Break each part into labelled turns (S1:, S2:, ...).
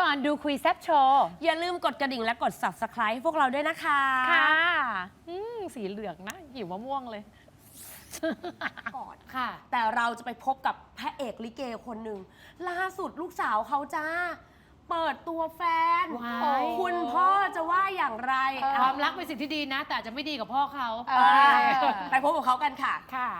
S1: ก่อนดูคุยแซบโชว์
S2: อย่าลืมกดกระดิ่งและกด subscribe ให้พวกเราด้วยนะคะ
S1: ค่ะอืมสีเหลืองนะหิวมะม่วงเลย
S2: ก่อน
S1: ค่ะ
S2: แต่เราจะไปพบกับพระเอกลิเกคนหนึ่งล่าสุดลูกสาวเขาจ้า เปิดตัวแฟน
S1: ว้าย
S2: คุณพ่อจะว่าอย่างไร
S1: เออ
S3: ความรักเป็นสิ่งที่ดีนะ แต่อาจจะไม่ดีกับพ่อเขา
S1: เอ
S2: อ่า
S1: อ
S2: ไปพบกับเขากันค่ะ
S1: ค่ะ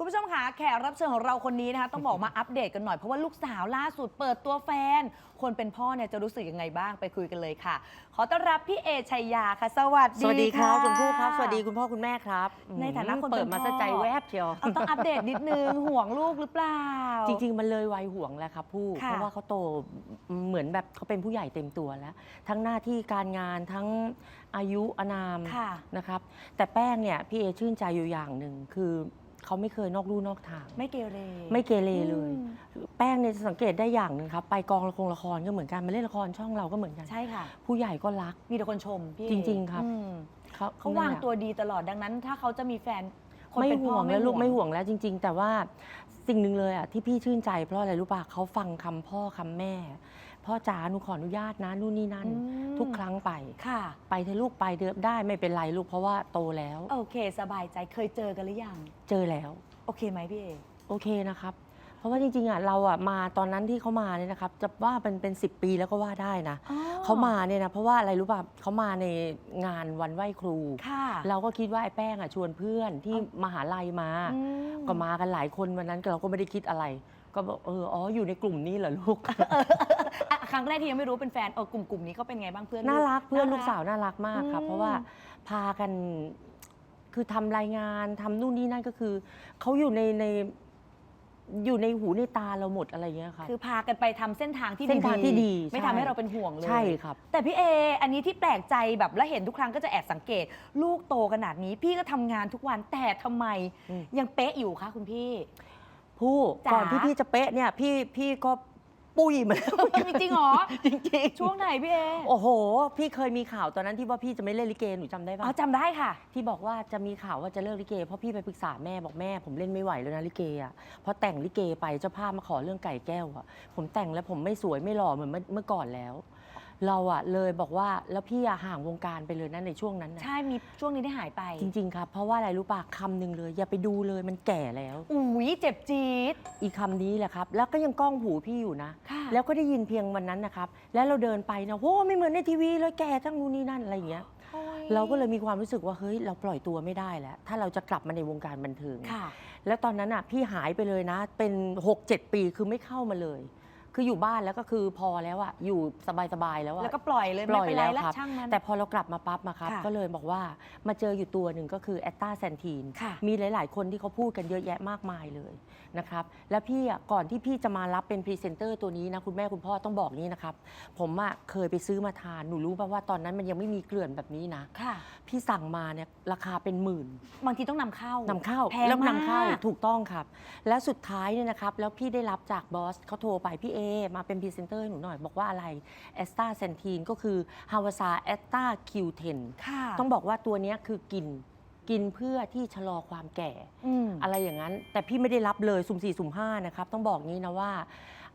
S4: คุณผู้ชมคะแขกรับเชิญของเราคนนี้นะคะต้องบอกมาอัปเดตกันหน่อยเพราะว่าลูกสาวล่าสุดเปิดตัวแฟน คนเป็นพ่อเนี่ยจะรู้สึกยังไงบ้างไปคุยกันเลยค่ะ ขอต้อนรับพี่เอชัยยาค่ะสวัสดี
S5: สวัสดีครับะ ชมพู่ครับ สวัสดีคุณพ่อคุณแม่ครับ
S4: ในฐานะคน
S5: เปิ
S4: เป็
S5: ด
S4: น
S5: มา
S4: พ่อ
S5: ซะใจแวบเชียว
S4: เอาต้องอัปเดตนิดนึงห่วงลูกหรือเปล่า
S5: จริง ๆ มันเลยวัยห่วงแล้วครับผู้
S4: ค่ะ
S5: เพราะว่าเขาโตเหมือนแบบเขาเป็นผู้ใหญ่เต็มตัวแล้ว ทั้งหน้าที่การงานทั้งอายุอานาม
S4: ค่ะ
S5: นะครับ แต่แป้งเนี่ยพี่เอชื่นใจอยู่อย่างหนึ่งคือ เขาไม่เคยนอกลู่นอกทาง
S4: ไม่เกเร
S5: ไม่เกเรเลย
S4: อืม
S5: แป้งเนี่ยจะสังเกตได้อย่างหนึ่งครับ ไปกองละครละครก็เหมือนกันมาเล่นละครช่องเราก็เหมือนกัน
S4: ใช่ค่ะ
S5: ผู้ใหญ่ก็รัก
S4: มีแต่คนชมพี่เอ
S5: จริงๆครับ
S4: อืม
S5: เขา
S4: เขาวางตัวดีตลอดดังนั้น ถ้าเขาจะมีแฟนคน
S5: ไม่
S4: เป็นพ่
S5: ห่
S4: อ
S5: วงแล้วลูกไม่ห่วงแล้วจริง ๆ แต่ว่าสิ่งหนึ่งเลยอะที่พี่ชื่นใจเพราะอะไรรู้ป่ะเขาฟังคำพ่อคำแม่ พ่อจ๋าหนูขออนุญาตนะนู่นนี่นั่น
S4: อืม
S5: ทุกครั้งไป
S4: ค่ะ
S5: ไปเถอะลูกไปเดินได้ไม่เป็นไรลูกเพราะว่าโตแล้ว
S4: โอเค สบายใจเคยเจอกันหรือยัง
S5: เจอแล้ว
S4: โอเคไหมพี่เอ
S5: โอเคนะครับ เพราะว่าจริงๆอะเราอะมาตอนนั้นที่เขามาเนี่ยนะครับ จะว่าเป็นเป็นสิปีแล้วก็ว่าได้นะ
S4: อ๋อ
S5: เขามาเนี่ยนะเพราะว่าอะไรรู้ป่ะเขามาในงานวันไหว้ครู
S4: ค่ะ
S5: เราก็คิดว่าไอ้แป้งอะชวนเพื่อนที่มหาลัยมา
S4: อื
S5: ก็มากันหลายคนวันนั้นเราก็ไม่ได้คิดอะไร ก็บอกเอออ๋ออยู่ในกลุ่มนี้เหรอลูก
S4: อะ ครั้งแรกที่ยังไม่รู้เป็นแฟนเออกลุ่มกลุ่มนี้เขาเป็นไงบ้างเพื่อน
S5: น่ารักเพื่อนาลูกสาวน่ารักมากครับ
S4: อืม
S5: เพราะว่าพากันคือทำรายงานทำนู่นนี่นั่นก็คือเขาอยู่ในในอยู่ในหูในตาเราหมดอะไรเงี้ยครับ
S4: คือพากันไปทำเส้นทางที่
S5: เส้นทางที่ดี
S4: ไม่
S5: ใช่
S4: ทำให้เราเป็นห่วงเลย
S5: ใช่ครับ
S4: แต่พี่เอ อันนี้ที่แปลกใจแบบแล้วเห็นทุกครั้งก็จะแอบสังเกต ลูกโตขนาดนี้ พี่ก็ทำงานทุกวันแต่ทำไม
S5: อืม
S4: ยังเป๊ะอยู่คะคุณพี่
S5: ผู้
S4: จ๋า
S5: ก่อนที่พี่จะเป๊ะเนี่ยพี่พี่ก็ ปุ้ยมาแล้ว
S4: จริงๆเหรอ
S5: จริงๆ
S4: ช่วงไหนพี่เอ
S5: โอ้โห พี่เคยมีข่าวตอนนั้นที่ว่าพี่จะไม่เล่นลิเกหนูจำได้ปะ
S4: เอาจำได้ค่ะ
S5: ที่บอกว่าจะมีข่าวว่าจะเลิกลิเกเพราะพี่ไปปรึกษาแม่บอกแม่ผมเล่นไม่ไหวแล้วนะลิเกอะเพราะแต่งลิเกไปเจ้าภาพมาขอเรื่องไก่แก้วอะผมแต่งแล้วผมไม่สวยไม่หล่อเหมือนเมื่อเมื่อก่อนแล้ว เราอะเลยบอกว่าแล้วพี่อะห่างวงการไปเลยนะในช่วงนั้นนะ
S4: ใช่มีช่วงนี้ได้หายไป
S5: จริง ๆ ครับ เพราะว่าอะไรรู้ป่ะคำหนึ่งเลย อย่าไปดูเลยมันแก่แล้ว
S4: อุ้ยเจ็บจี๊ด
S5: อีกคำนี้แหละครับ แล้วก็ยังก้องหูพี่อยู่นะ
S4: ค่ะ
S5: แล้วก็ได้ยินเพียงวันนั้นนะครับ แล้วเราเดินไปนะโอ้ไม่เหมือนในทีวีเลยแก่ทั้งนู้นนี่นั่นอะไรอย่างเงี้ย
S4: โอ้ย
S5: เราก็เลยมีความรู้สึกว่าเฮ้ยเราปล่อยตัวไม่ได้แล้ว ถ้าเราจะกลับมาในวงการบันเทิง
S4: ค่ะ
S5: แล้วตอนนั้นอะพี่หายไปเลยนะ เป็น 6-7 ปีคือไม่เข้ามาเลย คืออยู่บ้านแล้วก็คือพอแล้วอะอยู่สบายๆแล้วอะ
S4: แล้วก็ปล่อยเลย
S5: ปล่อย
S4: ไม่เป็นไร
S5: แล้ว
S4: แล้ว
S5: ครับ
S4: ช่างมัน
S5: แต่พอเรากลับมาปั๊บมาครับ
S4: ค่ะ
S5: ก็เลยบอกว่ามาเจออยู่ตัวหนึ่งก็คือแอตตาแซนทีน
S4: ค่ะ
S5: มีหลาย ๆ คนที่เขาพูดกันเยอะแยะมากมายเลยนะครับ แล้วพี่อะก่อนที่พี่จะมารับเป็นพรีเซนเตอร์ตัวนี้นะ คุณแม่คุณพ่อต้องบอกนี้นะครับ ผมอะเคยไปซื้อมาทาน หนูรู้ป่ะว่าตอนนั้นมันยังไม่มีเกลื่อนแบบนี้นะ
S4: ค่ะ
S5: พี่สั่งมาเนี่ยราคาเป็นหมื่น
S4: บางทีต้องนำเข้านำ
S5: เข้า
S4: แพง
S5: แล้ว
S4: มาก
S5: นำเข้าถูกต้องครับ แล้วสุดท้ายเนี่ยนะครับ แล้วพี่ได้รับจากบอสเขาโทรไปพี่เอมาเป็นพรีเซนเตอร์ให้หนูหน่อยบอกว่าอะไรแอสตาเซนทีนก็คือฮาวาซาแอสตาคิวเทน
S4: ค่ะ
S5: ต้องบอกว่าตัวเนี้ยคือกินกินเพื่อที่ชะลอความแก่
S4: อืม
S5: อะไรอย่างนั้น แต่พี่ไม่ได้รับเลยสุ่มสี่สุ่มห้านะครับ ต้องบอกงี้นะว่า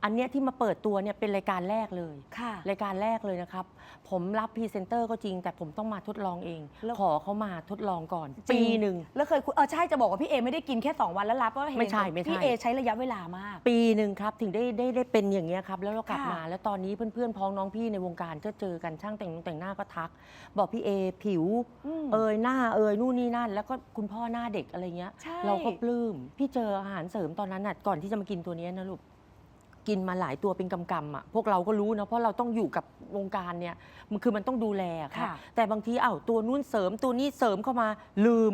S5: อันเนี้ยที่มาเปิดตัวเนี่ยเป็นรายการแรกเลย
S4: ค่ะ
S5: รายการแรกเลยนะครับ ผมรับพรีเซนเตอร์ก็จริง แต่ผมต้องมาทดลองเอง
S4: แล้ว
S5: ขอเขามาทดลองก่อน
S4: จริ
S5: ปีหนึ่ง
S4: แล้วเคยคุยเออใช่จะบอกว่าพี่เอไม่ได้กินแค่ 2 วันแล้วรับว่าเห็น
S5: ไม่ใช่ไม่ใช่
S4: พี่เอใช้ระยะเวลามาก
S5: ปีหนึ่งครับ ถึงได้ได้ได้เป็นอย่างเงี้ยครับ แล้วเรากลับ
S4: ค่ะ
S5: มา แล้วตอนนี้เพื่อนๆพ้องน้องพี่ในวงการก็เจอกันช่างแต่งแต่งหน้าก็ทัก บอกพี่เอผิว
S4: ม
S5: เอยหน้าเอยนู่นนี่นั่น แล้วก็คุณพ่อหน้าเด็กอะไรเงี้ย
S4: ใช่
S5: เราก็ปลื้ม พี่เจออาหารเสริมตอนนั้นน่ะก่อนที่จะมากินตัวเนี้ยนะลูก กินมาหลายตัวเป็นกำกำๆอะพวกเราก็รู้นะเพราะเราต้องอยู่กับวงการเนี่ยมันคือมันต้องดูแลอะครับ
S4: ค่ะ
S5: แต่บางทีอ้าวตัวนู้นเสริมตัวนี้เสริมเข้ามาลืม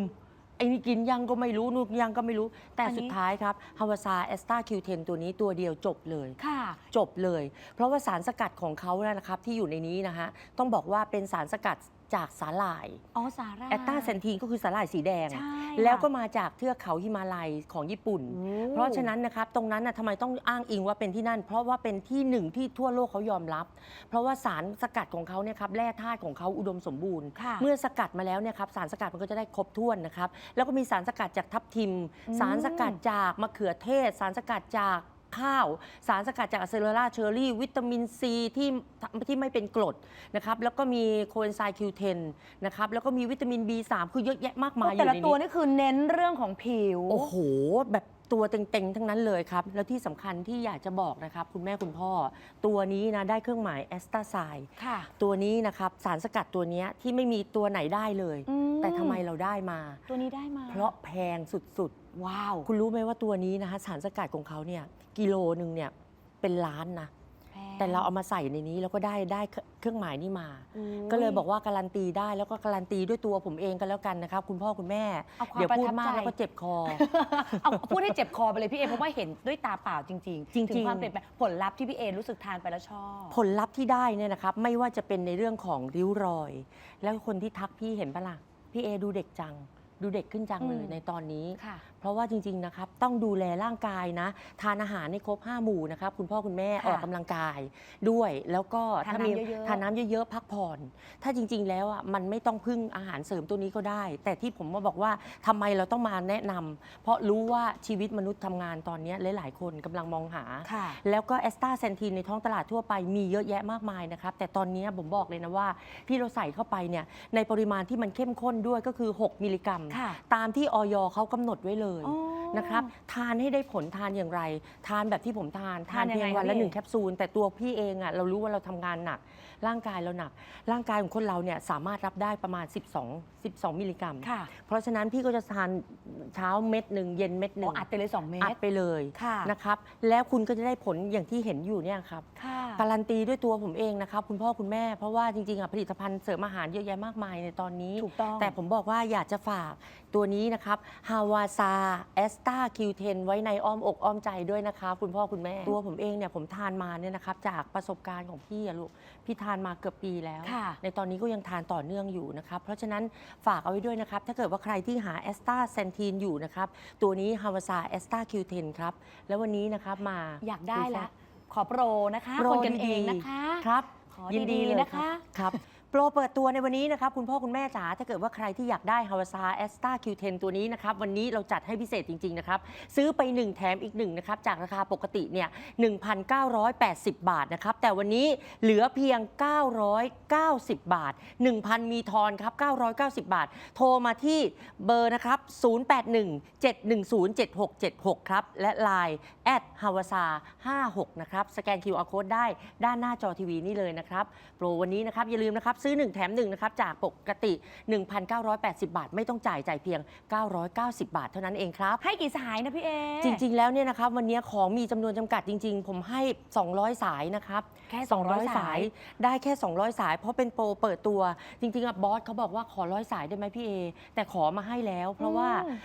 S5: ไอ้นี่กินยังก็ไม่รู้นู่นยังก็ไม่รู้ แต่
S4: อันนี้
S5: สุดท้ายครับฮาวาซาเอสตาคิวเทนตัวนี้ตัวเดียวจบเลย
S4: ค่ะ
S5: จบเลย เพราะว่าสารสกัดของเขานะนะครับที่อยู่ในนี้นะฮะต้องบอกว่าเป็นสารสกัด จากสาหร่าย
S4: อ๋อสาร่า
S5: แอตตาเซนทีนก็คือสาหร่ายสีแดง
S4: ใช่
S5: แล้วก็
S4: ค่ะ
S5: มาจากเทือกเขาฮิมาลัยของญี่ปุ่น
S4: โอ้
S5: เพราะฉะนั้นนะครับตรงนั้นนะทำไมต้องอ้างอิงว่าเป็นที่นั่น เพราะว่าเป็นที่หนึ่งที่ทั่วโลกเขายอมรับ เพราะว่าสารสกัดของเขาเนี่ยครับแร่ธาตุของเขาอุดมสมบูรณ์
S4: ค่ะ
S5: เมื่อสกัดมาแล้วเนี่ยครับสารสกัดมันก็จะได้ครบถ้วนนะครับ แล้วก็มีสารสกัดจากทับทิม
S4: อืม
S5: สารสกัดจากมะเขือเทศ สารสกัดจาก ข้าว สารสกัดจากอะเซโลราเชอร์รี่ วิตามินซีที่ที่ไม่เป็นกรดนะครับแล้วก็มีโคเอนไซม์ Q10 นะครับแล้วก็มีวิตามิน B3 คือเยอะแยะมากมายอ
S4: แต่
S5: ยู่
S4: ละ
S5: ใน
S4: ตัว
S5: นี้
S4: นี่คือเน้นเรื่องของผิว
S5: โอ้โห แบบ ตัวเต็งๆ ทั้งนั้นเลยครับ แล้วที่สำคัญที่อยากจะบอกนะครับ คุณแม่คุณพ่อ ตัวนี้นะได้เครื่องหมายแอสตาไซ
S4: ค่ะ
S5: ตัวนี้นะครับสารสกัดตัวเนี้ยที่ไม่มีตัวไหนได้เลย
S4: อืม
S5: แต่ทำไมเราได้มา
S4: ตัวนี้ได้มา
S5: เพราะแพงสุด
S4: ว้าว
S5: ๆ คุณรู้ไหมว่าตัวนี้นะคะสารสกัดของเขาเนี่ยกิโลหนึ่งเนี่ยเป็นล้านนะ
S4: พง
S5: แต่เราเอามาใส่ในนี้แล้วก็ได้ได้เครื่องหมายนี้มา
S4: อุ๊
S5: ก็เลยบอกว่าการันตีได้แล้วก็การันตีด้วยตัวผมเองก็แล้วกันนะครับ คุณพ่อคุณแม่
S4: เอาความ
S5: เดี๋ยวพูด
S4: ประทับ
S5: มาก
S4: ใจ
S5: แล้วก็เจ็บคอ
S4: เอาพูดให้เจ็บคอไปเลยพี่เอเพราะว่าเห็นด้วยตาเปล่าจริง ๆ
S5: จริงๆ
S4: ถึความเปลี่ยนแปลงผลลัพธ์ที่พี่เอรู้สึกทานไปแล้วชอบ
S5: ผลลัพธ์ที่ได้เนี่ยนะครับ ไม่ว่าจะเป็นในเรื่องของริ้วรอย แล้วคนที่ทักพี่เห็นปะล่ะพี่เอดูเด็กจัง ดูเด็กขึ้นจังเลย
S4: อืม
S5: ในตอนนี้
S4: ค่ะ
S5: เพราะว่าจริง ๆ นะครับ ต้องดูแลร่างกายนะ ทานอาหารในครบ 5 หมู่นะครับ คุณพ่อคุณแม่
S4: ค่ะ
S5: ออกกำลังกายด้วย แล้วก็
S4: ทาน
S5: มี
S4: น้ำเยอะๆ
S5: ทานน้ำเยอะ ๆ พักผ่อน ถ้าจริง ๆ แล้วอะมันไม่ต้องพึ่งอาหารเสริมตัวนี้ก็ได้ แต่ที่ผมมาบอกว่าทำไมเราต้องมาแนะนำเพราะรู้ว่าชีวิตมนุษย์ทำงานตอนเนี้ยหลายๆ คนกำลังมองหา
S4: ค่ะ
S5: แล้วก็แอสตาเซนทีนในท้องตลาดทั่วไปมีเยอะแยะมากมายนะครับ แต่ตอนนี้ผมบอกเลยนะว่า ที่เราใส่เข้าไปเนี่ยในปริมาณที่มันเข้มข้นด้วยก็คือ 6 มิลลิกรัม
S4: ค่ะ
S5: ตามที่ออยเขากำหนดไว้เลย
S4: อ๋อ
S5: นะครับ ทานให้ได้ผลทานอย่างไร ทานแบบที่ผมทาน
S4: ทานยัง
S5: เพีย
S4: ไง
S5: งวันละ
S4: คะพี่
S5: หนึ่งแคปซูล แต่ตัวพี่เองอะเรารู้ว่าเราทำงานหนัก ร่างกายเราหนัก ร่างกายของคนเราเนี่ยสามารถรับได้ประมาณ 12 12 มิลลิกรัม
S4: ค่ะ
S5: เพราะฉะนั้นพี่ก็จะทานเช้าเม็ดหนึ่งเย็นเม็ดหนึ่
S4: อ๋องอัดไปเลย 2 เมต
S5: อัด
S4: ร
S5: ไปเลย
S4: ค่ะ
S5: นะครับ แล้วคุณก็จะได้ผลอย่างที่เห็นอยู่เนี่ยครับ
S4: ค่ะ
S5: การันตีด้วยตัวผมเองนะครับคุณพ่อคุณแม่เพราะว่าจริงๆอะผลิตภัณฑ์เสริมอาหารเยอะแยะมากมายในตอนนี้
S4: ถูกต้อง
S5: แต่ผมบอกว่าอยากจะฝากตัวนี้นะครับฮาวาซาเอสตาคิวเทนไว้ในอ้อมอกอ้อมใจด้วยนะคะคุณพ่อคุณแม่ ตัวผมเองเนี่ยผมทานมาเนี่ยนะครับจากประสบการณ์ของพี่อะลูกพี่ทานมาเกือบปีแล้ว
S4: ค่ะ
S5: ในตอนนี้ก็ยังทานต่อเนื่องอยู่นะครับเพราะฉะนั้นฝากเอาไว้ด้วยนะครับถ้าเกิดว่าใครที่หาแอสตาเซนทีนอยู่นะครับตัวนี้ฮาวาซาเอสตาคิวเทนครับแล้ววันนี้นะครับมา
S4: อยากได้ละ ขอโปรนะคะ
S5: โปร
S4: คนกัน
S5: ดีๆ
S4: เองนะคะ
S5: ครับ
S4: ขอ
S5: ยินดี
S4: ดีๆ
S5: เลย
S4: นะคะ
S5: ครับ โปรเปิดตัวในวันนี้นะครับ คุณพ่อคุณแม่จ๋าถ้าเกิดว่าใครที่อยากได้ฮาวาซาแอสตาคิวเทนตัวนี้นะครับ วันนี้เราจัดให้พิเศษจริง ๆ นะครับ ซื้อไป 1 แถมอีก 1 นะครับ จากราคาปกติเนี่ย1,980 บาทนะครับ แต่วันนี้เหลือเพียง 990 บาท 1,000 มีทอนครับ 990 บาท โทรมาที่เบอร์นะครับ 081-710-7676 ครับ และ Line แอดฮาวาซา56 นะครับ สแกน QR Code ได้ด้านหน้าจอทีวีนี่เลยนะครับ โปรวันนี้นะครับอย่าลืมนะครับซื้อ 1 แถม1นะครับจากปกติ 1,980 บาท ไม่ต้องจ่ายจ่ายเพียง 990 บาท เท่านั้นเองครับ
S4: ให้กี่สายนะพี่เอ
S5: จริง ๆ แล้วเนี่ยนะครับวันนี้ของมีจำนวนจำกัดจริง ๆ ผมให้ 200 สายนะครับ
S4: แค่
S5: 200 สายได้แค่ 200 สาย เพราะเป็นโปรเปิดตัวจริงๆอะบอสเขาบอกว่าขอร้อยสายได้ไหมพี่เอแต่ขอมาให้แล้ว เพราะว่า
S4: อืม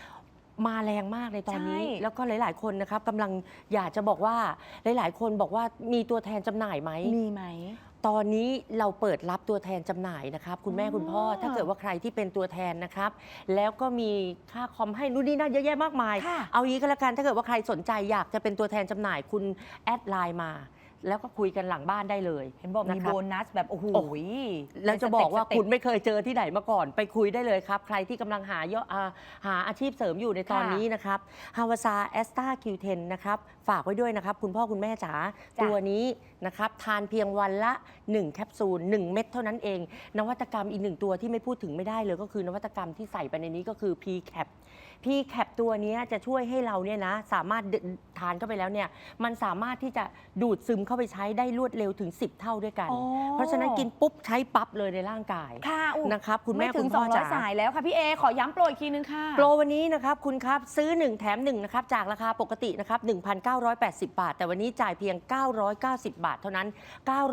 S5: มาแรงมากในตอนนี้
S4: ใช่
S5: แล้วก็หลาย ๆ คนนะครับกำลังอยากจะบอกว่าหลาย ๆ คนบอกว่ามีตัวแทนจำหน่ายไหม
S4: มีไหม
S5: ตอนนี้เราเปิดรับตัวแทนจำหน่ายนะครับ คุณแม่
S4: อ๋อ
S5: คุณพ่อถ้าเกิดว่าใครที่เป็นตัวแทนนะครับ แล้วก็มีค่าคอมให้นู่นนี่นั่นเยอะแยะมากมาย
S4: ค่ะ
S5: เอางี้ก็แล้วกันถ้าเกิดว่าใครสนใจอยากจะเป็นตัวแทนจำหน่ายคุณแอดไลน์มา แล้วก็คุยกันหลังบ้านได้เลย
S4: เห็นบอกมีะ
S5: ค
S4: โบ
S5: รับ
S4: นัสแบบโอ้โห
S5: โอ้โห แล้วจะบอกว่า
S4: เป็นสเต็ป
S5: คุณไม่เคยเจอที่ไหนมาก่อน ไปคุยได้เลยครับ ใครที่กำลังหายออ่าหาอาชีพเสริมอยู่ในตอน
S4: ค่ะ
S5: นี้นะครับฮาวาซาแอสตาคิวเทนนะครับ ฝากไว้ด้วยนะครับ คุณพ่อคุณแม่จ๋า
S4: จ้ะ
S5: ตัวนี้ นะครับ ทานเพียงวันละ 1 แคปซูล 1 เม็ดเท่านั้นเอง นวัตกรรมอีกหนึ่งตัวที่ไม่พูดถึงไม่ได้เลย ก็คือนวัตกรรมที่ใส่ไปในนี้ก็คือ P cap P cap ตัวเนี้ยจะช่วยให้เราเนี่ยนะสามารถดทานเข้าไปแล้วเนี่ยมันสามารถที่จะดูดซึมเข้าไปใช้ได้รวดเร็วถึง 10 เท่าด้วยกัน
S4: อ๋อ
S5: เพราะฉะนั้นกินปุ๊บใช้ปั๊บเลยในร่างกาย
S4: ค่ะอุ๊ย
S5: นะครับคุณแม่
S4: ไม่ถึ
S5: คุ
S4: ง
S5: ณพ่อจ๋า
S4: 200สายแล้วค่ะพี่เอขอย้ำโปรอีกทีนึงค่ะ
S5: โปรวันนี้นะครับคุณครับซื้อ 1 แถม1นะครับจากราคาปกตินะครับ1,980 บาท แต่วันนี้จ่ายเพียง 990 บาทเท่านั้น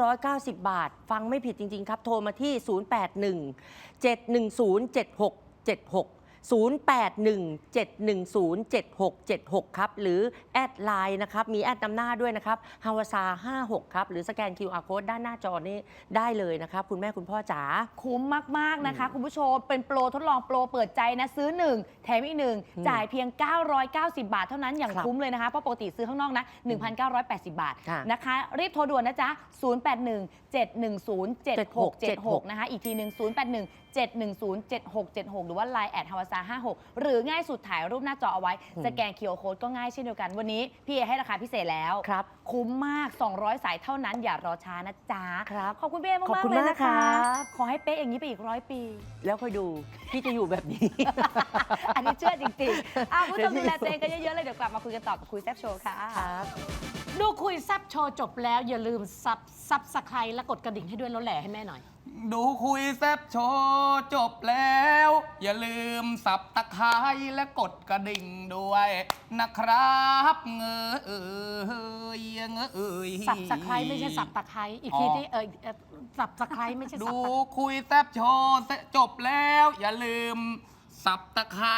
S5: 990 บาท ฟังไม่ผิดจริง ๆ ครับ โทรมาที่ 081 710 7676 0817107676 ครับ หรือ แอดไลน์นะครับ มีแอดนำหน้าด้วยนะครับฮาวาซา56 ครับ หรือสแกน QR Code ด้านหน้าจอนี้ได้เลยนะครับ คุณแม่คุณพ่อจ๋า
S4: คุ้มมาก ๆ นะคะ คุณผู้ชม เป็นโปรทดลองโปรเปิดใจนะ ซื้อ 1 แถมอีกหนึ่ง
S5: อืม
S4: จ่ายเพียง 990 บาทเท่านั้นอย่าง
S5: ครับ
S4: คุ้มเลยนะคะ เพราะปกติซื้อข้างนอกนะ 1,980 บาท
S5: ค่ะ
S4: นะคะ รีบโทรด่วนนะจ๊ะ 081 710 7676 นะคะ อีกทีหนึ่ง081 7107676 หรือว่า Line แอดฮาวาซา56 หรือง่ายสุดถ่ายรูปหน้าจอเอาไว้
S5: อืม
S4: สแกน QR Code ก็ง่ายเช่นเดียวกัน วันนี้พี่เอให้ราคาพิเศษแล้ว
S5: ครับ
S4: คุ้มมาก 200 สายเท่านั้นอย่ารอช้านะจ๊ะ
S5: ครับ
S4: ขอบคุณพี่เอมาก
S5: ขอบ
S4: ๆ
S5: คุณ
S4: เลย
S5: มาก
S4: นะคะ
S5: ครับ
S4: ขอให้เป๊ะอย่างนี้ไปอีกร้อยปี
S5: แล้วค่อยดูพี่จะอยู่แบบนี้
S4: อันนี้เชื่อจริงๆอ้าวคุณผู้ชมดูแลตัวเองกันเยอะๆเลยเดี๋ยวกลับมาคุยกันต่อกับคุยแซ่บโชว์ค่ะ
S5: ครับ
S3: ดูคุยแซับโชว์จบแล้วอย่าลืมซับซับสไครและกดกระดิ่งให้ด้วยแล้วแหล่ให้แม่หน่อย
S6: ดูคุยแซบโชว์จบแล้ว อย่าลืมสับตะไคร้และกดกระดิ่งด้วยนะครับเงอเอยเงอเอย
S3: สับสไครไม่ใช่สับตะไคร้อีกที
S6: อ๋อ
S3: ที่เออเอ่อสับสไครไม่ใช่สับ
S6: ดู
S3: ตะไคร้
S6: คุยแซบโชว์จบแล้ว อย่าลืมสับตะไคร้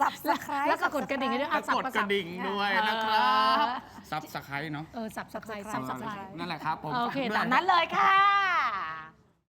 S4: สับสไคร
S3: แล้วก็กดกระดิ่งให้ด้วย
S6: และ
S3: อะสับ
S6: กด
S3: ประ
S6: ก
S3: สั
S6: ระ
S3: บ
S6: ดิ่งด้วยนะครับสับตะไคร้เนาะ
S3: เออสับสไครสับสไคร
S6: นั่นแหละครับผม
S3: โอเค
S6: ฝกด้วย
S3: ตามนั้นเลยค่ะ